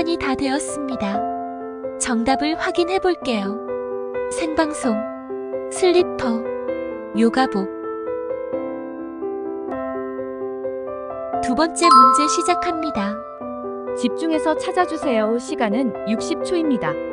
시간이 다 되었습니다. 정답을 확인해 볼게요. 생방송, 슬리퍼, 요가복. 두 번째 문제 시작합니다. 집중해서 찾아주세요. 시간은 60초입니다.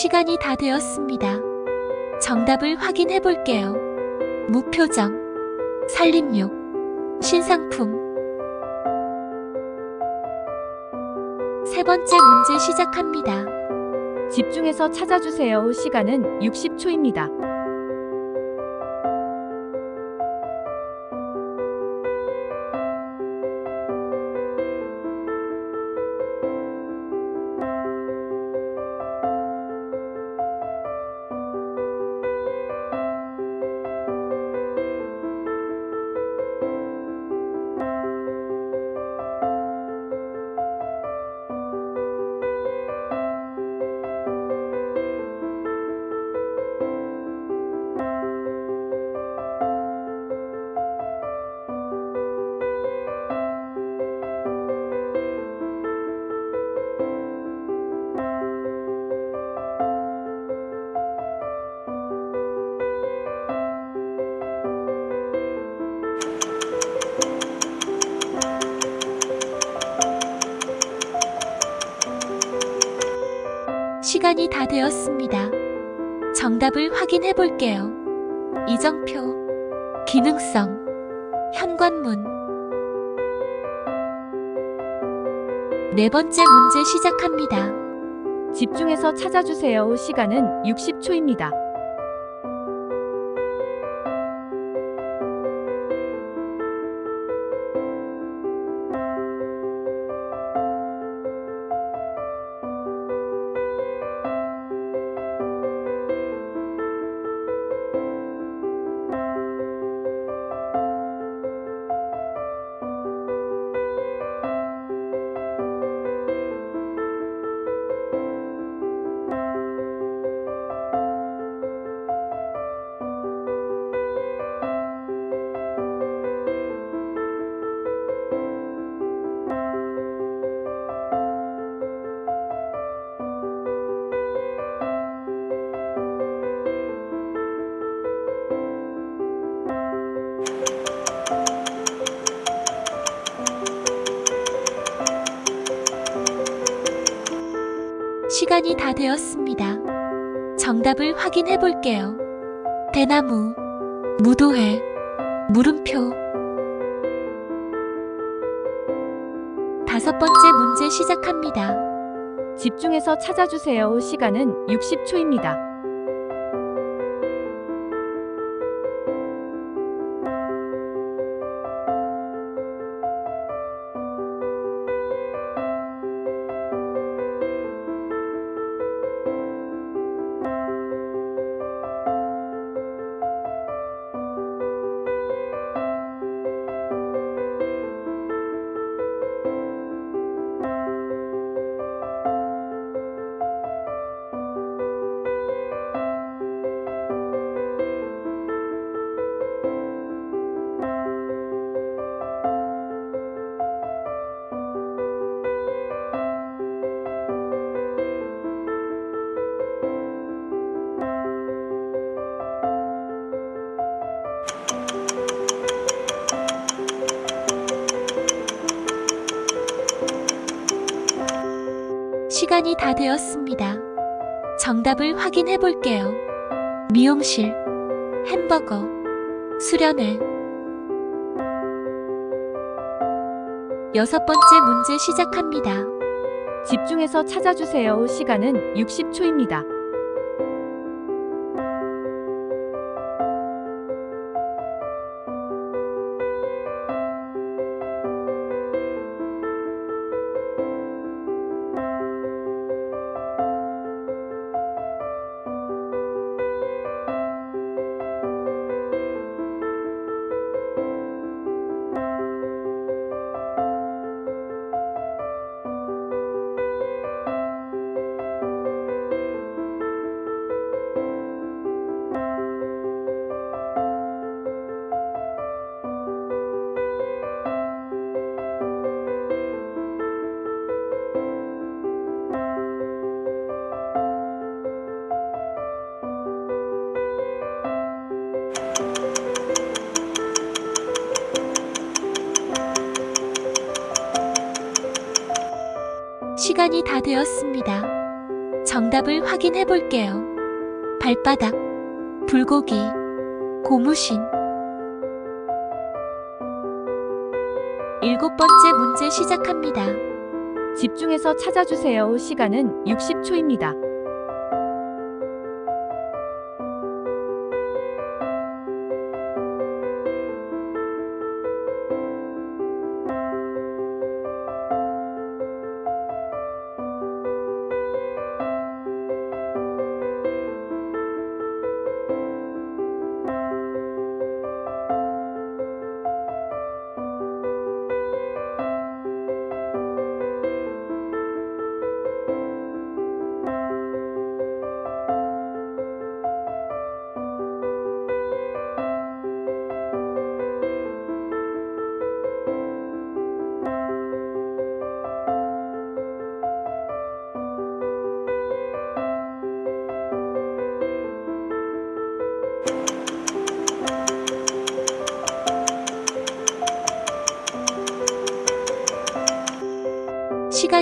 시간이 다 되었습니다. 정답을 확인해 볼게요. 무표정, 살림욕, 신상품. 세 번째 문제 시작합니다. 집중해서 찾아주세요. 시간은 60초입니다. 시간이 다 되었습니다. 정답을 확인해 볼게요. 이정표, 기능성, 현관문. 네 번째 문제 시작합니다. 집중해서 찾아주세요. 시간은 60초입니다. 시간이 다 되었습니다. 정답을 확인해 볼게요. 대나무, 무도회, 물음표. 다섯 번째 문제 시작합니다. 집중해서 찾아주세요. 시간은 60초입니다. 시간이 다 되었습니다. 정답을 확인해 볼게요. 미용실, 햄버거, 수련회. 여섯 번째 문제 시작합니다. 집중해서 찾아주세요. 시간은 60초입니다. 시간이 다 되었습니다. 정답을 확인해 볼게요. 발바닥, 불고기, 고무신. 일곱 번째 문제 시작합니다. 집중해서 찾아주세요. 시간은 60초입니다.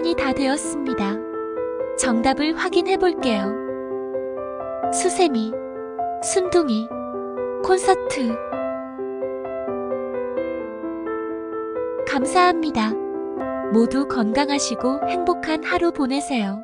시간이 다 되었습니다. 정답을 확인해 볼게요. 수세미, 순둥이, 콘서트. 감사합니다. 모두 건강하시고 행복한 하루 보내세요.